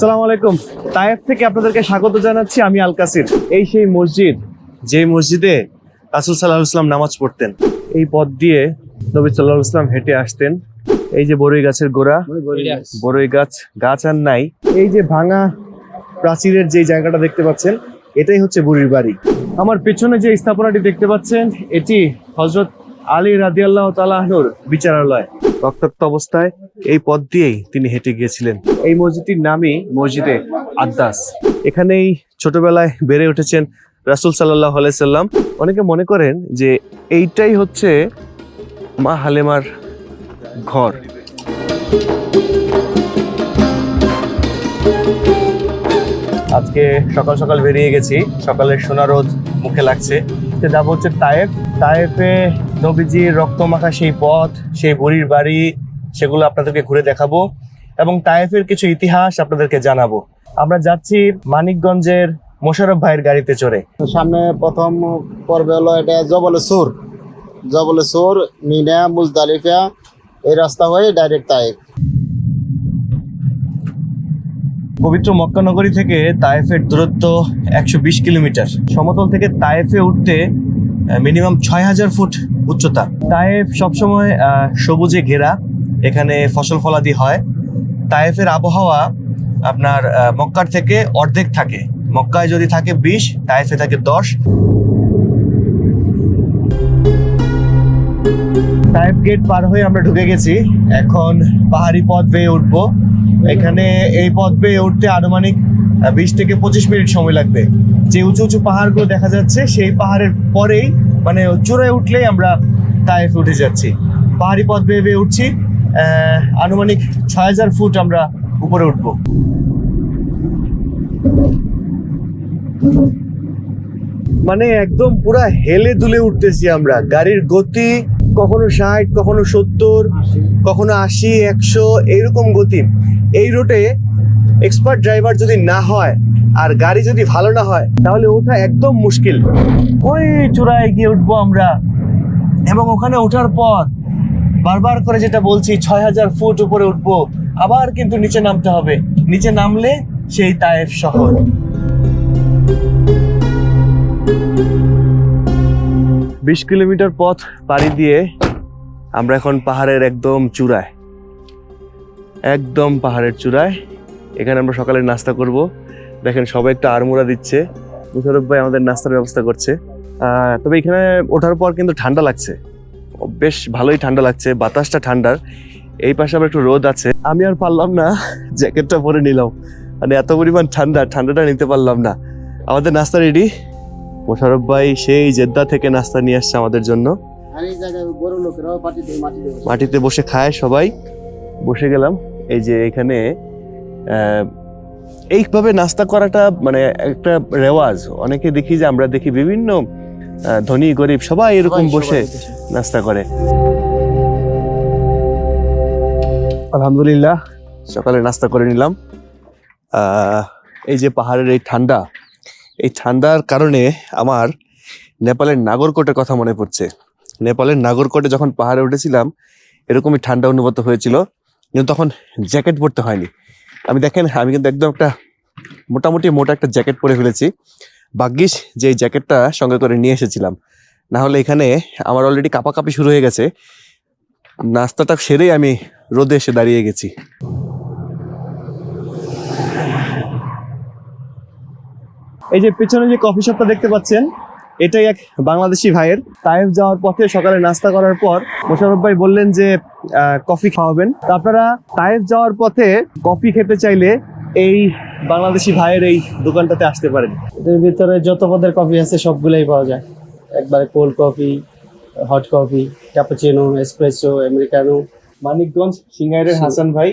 সালাম আলাইকুম। তায়েফ থেকে আপনাদেরকে স্বাগত জানাচ্ছি আমি আল কাসির। এই সেই মসজিদ, যে মসজিদে রাসুল সাল্লাহ ইসলাম নামাজ পড়তেন, এই পথ দিয়ে নবী সাল্লাহ ইসলাম হেঁটে আসতেন। এই যে বড়ই গাছের গোড়া বড়ই গাছ গাছ আর নাই। এই যে ভাঙা প্রাচীরের যে জায়গাটা দেখতে পাচ্ছেন, এটাই হচ্ছে বুড়ির বাড়ি। আমার পেছনে যে স্থাপনাটি দেখতে পাচ্ছেন, এটি হজরত আলী রাদিয়াল্লাহ তালাহনুর বিচারালয়। রক্তাক্ত অবস্থায় এই পথ দিয়েই তিনি হেঁটে গিয়েছিলেন। এই মসজিদটির নামই মসজিদে আদ্দাস। এখানেই ছোটবেলায় বেড়ে উঠেছেন রাসুল সাল্লাহ সাল্লাম। অনেকে মনে করেন যে এইটাই হচ্ছে মা হালেমার ঘর। আজকে সকাল সকাল বেরিয়ে গেছি। সকালের সোনা রোদ মুখে লাগছে। যাব হচ্ছে তায়েফ। তায়েফে নবীজির রক্তমাখা সেই পথ, সেই বুড়ির বাড়ি সেগুলো আপনাদেরকে ঘুরে দেখাবো এবং তায়েফের কিছু ইতিহাস আপনাদেরকে জানাব। আমরা যাচ্ছি মানিকগঞ্জের মোশারফ ভাইয়ের গাড়িতে চড়ে। সামনে প্রথম পর্বে হলো এটা জবলে সুর। জবলে সুর মিনা মুজদালিফা এই রাস্তা হয়ে ডাইরেক্ট তাইফ পবিত্র মক্কানগরী থেকে তায়েফের দূরত্ব একশো বিশ কিলোমিটার। সমতল থেকে তায়েফে উঠতে মিনিমাম ছয় হাজার ফুট উচ্চতা। তায়েফ সবসময় আহ, সবুজে ঘেরা। এখানে ফসল ফলাদি হয়। তায়েফের আবহাওয়া আপনার মক্কার থেকে অর্ধেক থাকে। মক্কায় যদি থাকে বিশ তায়েফে থাকে দশ। টাইপ গেট পার হয়ে আমরা ঢুকে গেছি। এখন পাহাড়ি পথ বেয়ে উঠবো। এখানে এই পথ বেয়ে উঠতে আনুমানিক বিশ থেকে পঁচিশ মিনিট সময় লাগবে। যে উঁচু উঁচু পাহাড়গুলো দেখা যাচ্ছে, সেই পাহাড়ের পরেই মানে চূড়ায় উঠলেই আমরা তাইফ উঠে যাচ্ছি। পাহাড়ি পথ বেয়ে বেয়ে উঠছি। আনুমানিক ছয় হাজার ফুট আমরা উপরে উঠবো। মানে একদম পুরা হেলে দুলে উঠতেছি আমরা। গাড়ির গতি কখনো ষাট কখনো সত্তর কখনো আশি একশো এইরকম গতি। এই রুটে এক্সপার্ট ড্রাইভার যদি না হয় আর গাড়ি যদি ভালো না হয় তাহলে ওঠা একদম মুশকিল। ওই চূড়ায় গিয়ে উঠবো আমরা। এবং ওখানে ওঠার পর বারবার করে যেটা বলছি ছয় হাজার ফুট উপরে উঠবো, আবার কিন্তু নিচে নামতে হবে। নিচে নামলে সেই তায়েফ শহর। বিশ কিলোমিটার পথ পাড়ি দিয়ে আমরা এখন পাহাড়ের একদম চূড়ায়। একদম পাহাড়ের চূড়ায়। এখানে আমরা সকালে নাস্তা করব। দেখেন, সবাই একটা আড়মোড়া দিচ্ছে। মুশারফ ভাই আমাদের নাস্তার ব্যবস্থা করছে। তবে এখানে ওঠার পর কিন্তু ঠান্ডা লাগছে। বেশ ভালোই ঠান্ডা লাগছে বাতাসটা ঠান্ডার। এই পাশে আবার একটু রোদ আছে। আমি আর পারলাম না জ্যাকেটটা পরে নিলাম। মানে এত পরিমাণ ঠান্ডা ঠান্ডাটা নিতে পারলাম না। আমাদের নাস্তা রেডি মোশারফ ভাই সেই জেদ্দা থেকে নাস্তা নিয়ে আসছে আমাদের জন্য। মাটিতে বসে। খায় সবাই। বসে গেলাম। এই যে এখানে এইভাবে নাস্তা করাটা মানে একটা রেওয়াজ। অনেকে দেখি যে আমরা দেখি বিভিন্ন ধনী গরিব সবাই এরকম বসে। নাস্তা করে। আলহামদুলিল্লাহ সকালে নাস্তা করে নিলাম। আহ, এই যে পাহাড়ের এই ঠান্ডা এই ঠান্ডার কারণে আমার নেপালের নাগরকোটের কথা মনে পড়ছে। নেপালের নাগরকোটে যখন পাহাড়ে উঠেছিলাম এরকমই ঠান্ডা অনুভূত হয়েছিল কিন্তু তখন জ্যাকেট পরতে হয়নি। আমি দেখেন আমি কিন্তু একদম একটা মোটামুটি মোটা একটা জ্যাকেট পরে ফেলেছি। ভাগ্যিস যে জ্যাকেটটা সঙ্গে করে নিয়ে এসেছিলাম। না হলে এখানে আমার অলরেডি কাঁপাকাঁপি শুরু হয়ে গেছে। নাস্তাটা সেরেই আমি রোদে এসে দাঁড়িয়ে গেছি। এই যে পেছনে যে কফি শপটা দেখতে পাচ্ছেন, এটাই এক বাংলাদেশি ভাইয়ের। তাইফ যাওয়ার পথে সকালে নাস্তা করার পর মোশারফ ভাই বললেন যে কফি খাওয়াবেন। আপনারা তাইফ যাওয়ার পথে কফি খেতে চাইলে এই বাংলাদেশি ভাইয়ের এই দোকানটাতে আসতে পারেন। এটার ভিতরে যত পদের কফি আছে সবগুলাই পাওয়া যায়। একবারে cold coffee hot coffee cappuccino espresso americano Manikganj সিঙ্গাইরের Hasan ভাই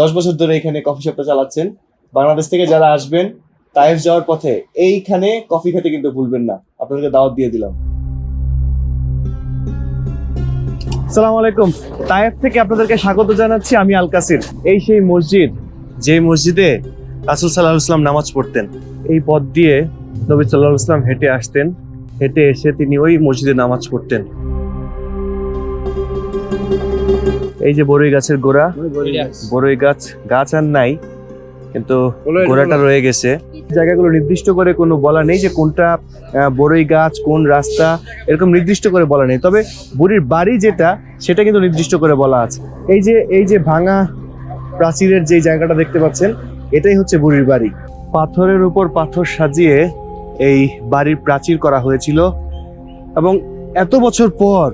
দশ বছর ধরে এখানে কফি শপটা চালাচ্ছেন। বাংলাদেশ থেকে যারা আসবেন তাইফ যাওয়ার পথে এইখানে কফি খেতে কিন্তু ভুলবেন না। আপনাদেরকে দাওয়াত দিয়ে দিলাম। সালাম আলাইকুম। তায়েফ থেকে আপনাদেরকে স্বাগত জানাচ্ছি আমি আল কাসির। এই সেই মসজিদ যে মসজিদে রাসুল সাল্লাহ ইসলাম নামাজ পড়তেন এই পথ দিয়ে নবী সাল্লাহ ইসলাম হেঁটে আসতেন হেঁটে এসে তিনি ওই মসজিদে নামাজ পড়তেন। এই যে বড়ই গাছের গোড়া বড়ই গাছ গাছ আর নাই কিন্তু ঘোড়াটা রয়ে গেছে। জায়গাগুলো নির্দিষ্ট করে কোনো বলা নেই যে কোনটা বড়ই গাছ কোন রাস্তা এরকম নির্দিষ্ট করে বলা নেই। তবে বুড়ির বাড়ি যেটা সেটা কিন্তু নির্দিষ্ট করে বলা আছে। এই যে এই যে ভাঙা প্রাচীরের যে জায়গাটা দেখতে পাচ্ছেন, এটাই হচ্ছে বুড়ির বাড়ি। পাথরের উপর পাথর সাজিয়ে এই বাড়ির প্রাচীর করা হয়েছিল এবং এত বছর পর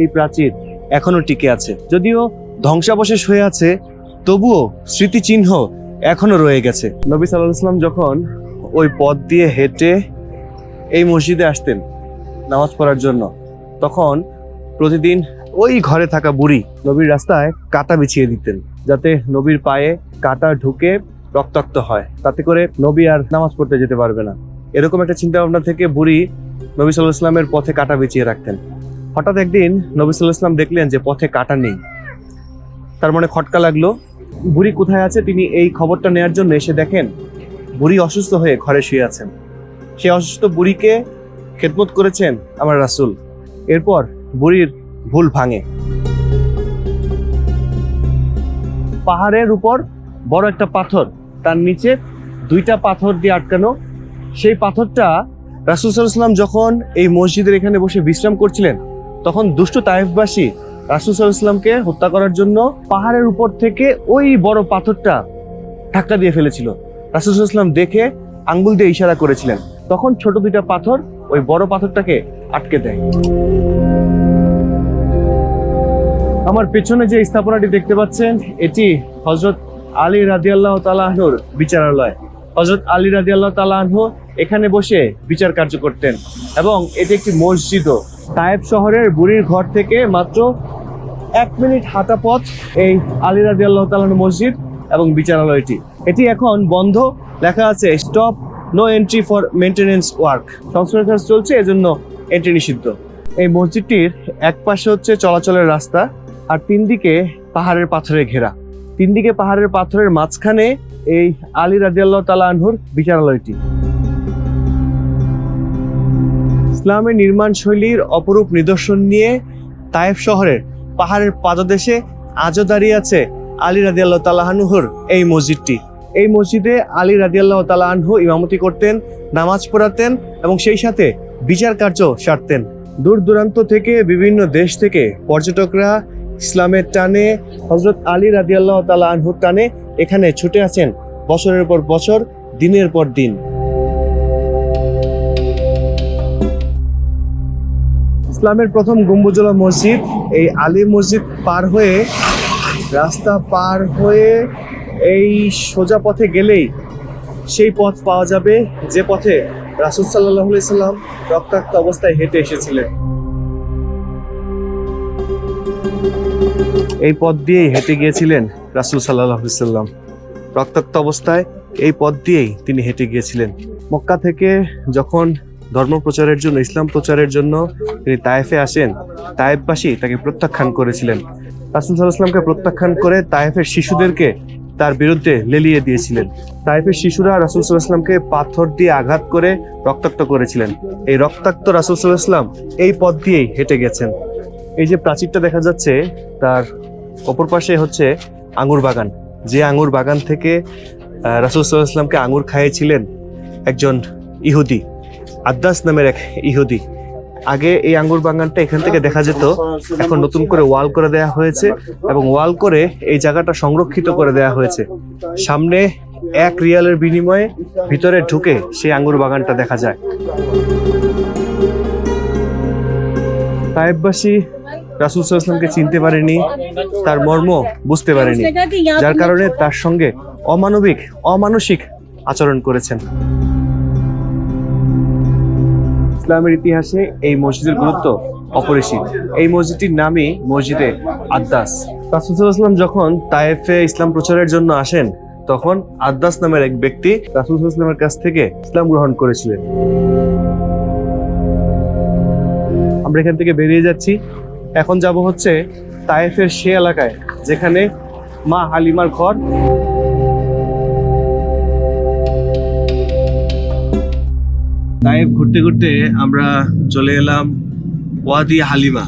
এই প্রাচীর এখনও টিকে আছে। যদিও ধ্বংসাবশেষ হয়ে আছে, তবুও স্মৃতিচিহ্ন এখনও রয়ে গেছে। নবী সাল্লাহ ইসলাম যখন ওই পথ দিয়ে হেঁটে এই মসজিদে আসতেন নামাজ পড়ার জন্য, তখন প্রতিদিন ওই ঘরে থাকা বুড়ি নবীর রাস্তায় কাটা বিছিয়ে দিতেন। যাতে নবীর পায়ে কাটা ঢুকে রক্তাক্ত হয়। তাতে করে নবী আর নামাজ পড়তে যেতে পারবে না। এরকম একটা চিন্তা ভাবনা থেকে বুড়ি নবী সাল্লাহ ইসলামের পথে কাটা বিছিয়ে রাখতেন। হঠাৎ একদিন নবী সাল্লাহ ইসলাম দেখলেন যে পথে কাটা নেই। তার মানে খটকা লাগল, বুড়ি কোথায় আছে তিনি এই খবরটা নেয়ার জন্য এসে দেখেন বুড়ি অসুস্থ হয়ে ঘরে শুয়ে আছেন। সেই অসুস্থ বুড়িকে খেদমত করেছেন আমার রাসূল। এরপর বুড়ির ভুল ভাঙে। পাহাড়ের উপর বড় একটা পাথর। তার নিচে দুইটা পাথর দিয়ে আটকানো। সেই পাথরটা রাসুল সাল্লাম যখন এই মসজিদের এখানে বসে বিশ্রাম করছিলেন, তখন দুষ্ট তাইফবাসী রাসুল সাল্লামকে হত্যা করার জন্য পাহাড়ের উপর থেকে ওই বড় পাথরটা ধাক্কা দিয়ে ফেলেছিল। রাসুল সাল্লাম দেখে আঙ্গুল দিয়ে ইশারা করেছিলেন। তখন ছোট দুইটা পাথর ওই বড় পাথরটাকে আটকে দেয়। আমার পেছনে যে স্থাপনাটি দেখতে পাচ্ছেন, এটি হজরত আলী রাদিয়াল্লাহ তালাহনুর বিচারালয়। হজরত আলী রাদিয়াল্লাহ তালাহন এখানে বসে বিচার কার্য করতেন এবং এটি একটি মসজিদও। তায়েব শহরের বুড়ির ঘর থেকে মাত্র এক মিনিট হাঁটা পথ এই আলী রাদিয়াল্লাহ তালাহন মসজিদ এবং বিচারালয়টি। এটি এখন বন্ধ, লেখা আছে, stop, no entry for maintenance work. সংস্কার কাজ চলছে, এজন্য এন্ট্রি নিষিদ্ধ। এই মসজিদটির এক পাশে হচ্ছে চলাচলের রাস্তা আর তিন দিকে পাহাড়ের পাথরে ঘেরা। তিন দিকে পাহাড়ের পাথরের মাঝখানে এই আলী রাজিয়াল্লাহ তালা আনহুর বিচারালয়টি। ইসলামের নির্মাণ শৈলীর অপরূপ নিদর্শন নিয়ে তায়েফ শহরের পাহাড়ের পাদদেশে আজও দাঁড়িয়ে আছে আলী রাদিয়াল্লাহ তালাহানুহর এই মসজিদটি। এই মসজিদে আলী রাদিয়াল্লাহ তালাহানহু ইমামতি করতেন, নামাজ পড়াতেন এবং সেই সাথে বিচার কার্য সারতেন। দূর দূরান্ত থেকে বিভিন্ন দেশ থেকে পর্যটকরা ইসলামের টানে হজরত আলী রাদিয়াল্লাহ তালা আনহুর টানে এখানে ছুটে আছেন বছরের পর বছর, দিনের পর দিন। ইসলামের প্রথম গম্বুজলা মসজিদ, এই আলী মসজিদ পার হয়ে, রাস্তা পার হয়ে এই সোজা পথে গেলেই সেই পথ পাওয়া যাবে, যে পথে রাসুল সাল্লাহ সাল্লাম রক্তাক্ত অবস্থায় হেঁটে এসেছিলেন। এই পথ দিয়েই হেঁটে গিয়েছিলেন রাসুল সাল্লাহ রক্তাক্ত অবস্থায় এই পথ দিয়েই তিনি হেঁটে গিয়েছিলেন। মক্কা থেকে যখন ধর্ম প্রচারের জন্য, ইসলাম প্রচারের জন্য তিনি তায়েফে আসেন, তায়েফবাসী তাকে প্রত্যাখ্যান করেছিলেন। রাসুল সাল্লাহামকে প্রত্যাখ্যান করে তায়েফের শিশুদেরকে তার বিরুদ্ধে লেলিয়ে দিয়েছিলেন। তাইফের শিশুরা রাসুল সাল্লাহামকে পাথর দিয়ে আঘাত করে রক্তাক্ত করেছিলেন। এই রক্তাক্ত রাসুল সাল্লাহাম এই পথ দিয়েই হেঁটে গেছেন। এই যে প্রাচীরটা দেখা যাচ্ছে, তার অপর পাশে হচ্ছে আঙ্গুর বাগান। যে আঙ্গুর বাগান থেকে রাসূল সাল্লাল্লাহু আলাইহি খাইয়েছিলেন একজন ইহুদি, আদ্দাস নামের এক ইহুদি। আগে এই আঙ্গুর বাগানটা এখান থেকে দেখা যেত, এখন নতুন করে ওয়াল করে দেয়া হয়েছে এবং ওয়াল করে এই জায়গাটা সংরক্ষিত করে দেয়া হয়েছে। সামনে এক রিয়ালের বিনিময়ে ভিতরে ঢুকে সেই আঙ্গুর বাগানটা দেখা যায়। তায়েববাসী রাসুল সাল্লামকে চিনতে পারেনি, তার মর্ম বুঝতে পারেনি, যার কারণে তার সঙ্গে অমানবিক, অমানসিক আচরণ করেছেন। ইসলামের ইতিহাসে এই মসজিদের গুরুত্ব অপরিসীম। এই মসজিদটির নামই মসজিদে আদ্দাস। রাসুলাম যখন তায়েফে ইসলাম প্রচারের জন্য আসেন, তখন আদ্দাস নামের এক ব্যক্তি রাসুলামের কাছ থেকে ইসলাম গ্রহণ করেছিলেন। আমরা এখান থেকে বেরিয়ে যাচ্ছি। এখন যাব হচ্ছে তায়েফের সে এলাকায় যেখানে মা হালিমার ঘর। তায়েফ ঘুরতে ঘুরতে আমরা চলে এলাম ওয়াদি হালিমা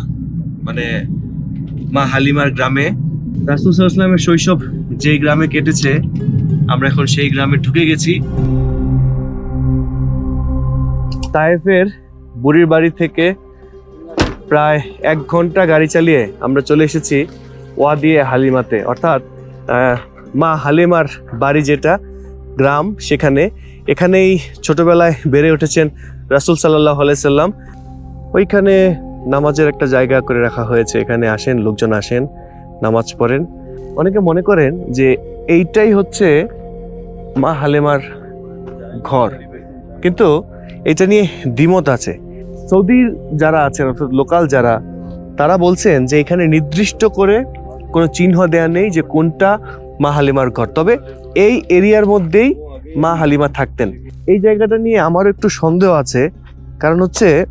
মানে মা হালিমার গ্রামে। রাসুল সাল্লামের শৈশব যেই গ্রামে কেটেছে আমরা এখন সেই গ্রামে ঢুকে গেছি। তায়েফের বুড়ির বাড়ি থেকে প্রায় এক ঘণ্টা গাড়ি চালিয়ে আমরা চলে এসেছি ওয়াদিয়ে হালিমাতে। অর্থাৎ মা হালিমার বাড়ি যেটা, গ্রাম সেখানে। এখানেই ছোটবেলায় বেড়ে উঠেছেন রাসুল সাল্লাহ সাল্লাম। ওইখানে নামাজের একটা জায়গা করে রাখা হয়েছে। এখানে আসেন, লোকজন আসেন, নামাজ পড়েন। অনেকে মনে করেন যে এইটাই হচ্ছে মা হালেমার ঘর। কিন্তু এটা নিয়ে দ্বিমত আছে। সৌদির যারা আছেন, অর্থাৎ লোকাল যারা, তারা বলছেন যে এখানে নির্দিষ্ট করে কোনো চিহ্ন দেয়া নেই যে কোনটা মা হালিমার ঘর। তবে এই এরিয়ার মধ্যেই মা হালিমা থাকতেন। এই জায়গাটা নিয়ে আমারও একটু সন্দেহ আছে। কারণ হচ্ছে,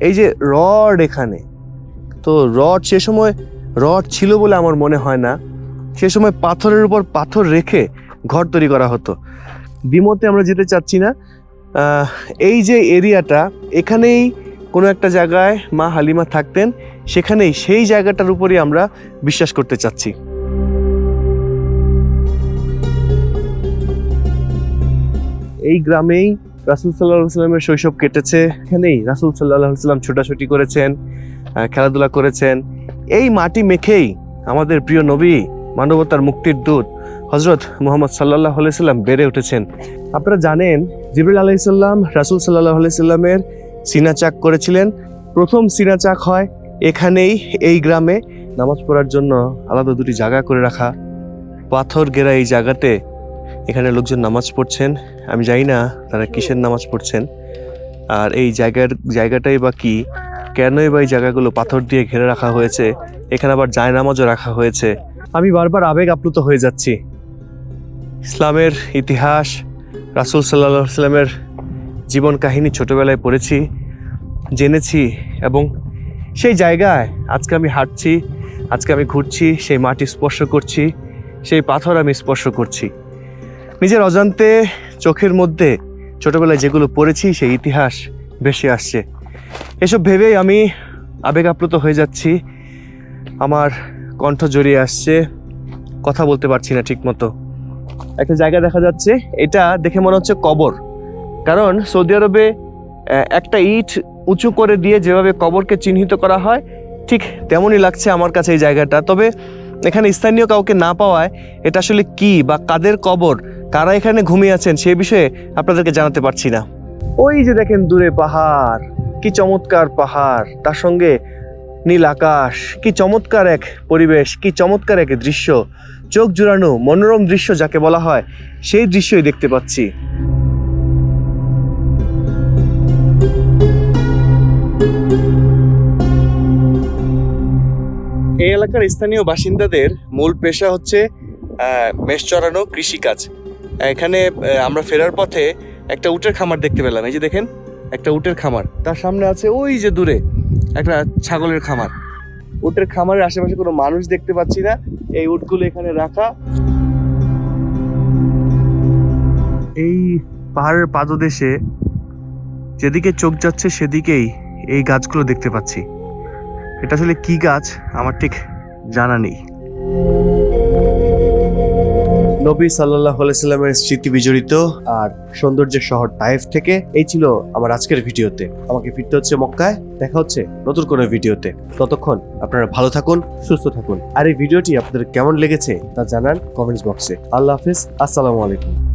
এই যে রড এখানে, তো রড সে সময়, রড ছিল বলে আমার মনে হয় না। সে সময় পাথরের উপর পাথর রেখে ঘর তৈরি করা হতো। বিমতে আমরা যেতে চাচ্ছি না। এই যে এরিয়াটা, এখানেই কোনো একটা জায়গায় মা হালিমা থাকতেন, সেখানেই সেই জায়গাটার উপরই আমরা বিশ্বাস করতে চাচ্ছি। এই গ্রামেই রাসুল সাল্লাহ সাল্লামের শৈশব কেটেছে। এখানেই রাসুল সাল্লাহ সাল্লাম ছোটাছুটি করেছেন খেলাধুলা করেছেন। এই মাটি মেখেই আমাদের প্রিয় নবী মানবতার মুক্তির দূত হজরত মোহাম্মদ সাল্লাহ সাল্লাম বেড়ে উঠেছেন। আপনারা জানেন, জিবরুল আলাইসাল্লাম রাসুল সাল্লাহ আলাইসাল্লামের সিনা চাক করেছিলেন। প্রথম সিনা চাক হয় এখানেই, এই গ্রামে। নামাজ পড়ার জন্য আলাদা দুটি জায়গা করে রাখা। পাথর ঘেরা এই জায়গাতে এখানে লোকজন নামাজ পড়ছেন। আমি জানি না তারা কিসের নামাজ পড়ছেন। আর এই জায়গার, জায়গাটাই বা কি? কেনই বা এই জায়গাগুলো পাথর দিয়ে ঘিরে রাখা হয়েছে? এখানে আবার জায়নামাজও রাখা হয়েছে। আমি বারবার আবেগ আপ্লুত হয়ে যাচ্ছি। ইসলামের ইতিহাস রাসুল সাল্লাহ সাল্লামের জীবন কাহিনী ছোটবেলায় পড়েছি, জেনেছি এবং সেই জায়গায় আজকে আমি হাঁটছি, আজকে আমি ঘুরছি, সেই মাটি স্পর্শ করছি, সেই পাথর আমি স্পর্শ করছি। নিজের অজান্তে চোখের মধ্যে ছোটবেলায় যেগুলো পড়েছি, সেই ইতিহাস ভেসে আসছে। এসব ভেবেই আমি আবেগ আপ্লুত হয়ে যাচ্ছি। আমার কণ্ঠ জড়িয়ে আসছে, কথা বলতে পারছি না ঠিক মতো একটা জায়গা দেখা যাচ্ছে, এটা দেখে মনে হচ্ছে কবর। কারণ সৌদি আরবে একটা ইট উঁচু করে দিয়ে যেভাবে কবরকে চিহ্নিত করা হয়, ঠিক তেমনই লাগছে আমার কাছে এই জায়গাটা। তবে এখানে স্থানীয় কাউকে না পাওয়ায় এটা আসলে কি বা কাদের কবর, কারা এখানে ঘুমিয়ে আছেন, সে বিষয়ে আপনাদেরকে জানাতে পারছি না। ওই যে দেখেন দূরে পাহাড়, কি চমৎকার পাহাড়, তার সঙ্গে নীল আকাশ, কি চমৎকার এক পরিবেশ, কি চমৎকার এক দৃশ্য। চোখ জুড়ানো মনোরম দৃশ্য যাকে বলা হয়, সেই দৃশ্যই দেখতে পাচ্ছি। এই এলাকার স্থানীয় বাসিন্দাদের মূল পেশা হচ্ছে মেষ চড়ানো কৃষিকাজ। এখানে আমরা ফেরার পথে একটা উটের খামার দেখতে পেলাম। এই যে দেখেন, একটা উটের খামার। তার সামনে আছে ওই যে দূরে একটা ছাগলের খামার। উটের খামারের আশেপাশে কোনো মানুষ দেখতে পাচ্ছি না। এই উটগুলো এখানে রাখা। এই পাহাড়ের পাদদেশে যেদিকে চোখ যাচ্ছে সেদিকেই এই গাছগুলো দেখতে পাচ্ছি। এটা আসলে কি গাছ? আমার ঠিক জানা নেই। নবী সাল্লাহ আলাইস্লামের স্মৃতি বিজড়িত আর সৌন্দর্যের শহর টাইফ থেকে এই ছিল আমার আজকের ভিডিওতে। আমাকে ফিরতে হচ্ছে মক্কায়, দেখা হচ্ছে নতুন কোনো ভিডিওতে। ততক্ষণ আপনারা ভালো থাকুন, সুস্থ থাকুন। আর এই ভিডিওটি আপনাদের কেমন লেগেছে তা জানান কমেন্টস বক্সে। আল্লাহ হাফিজ, আসসালামু আলাইকুম।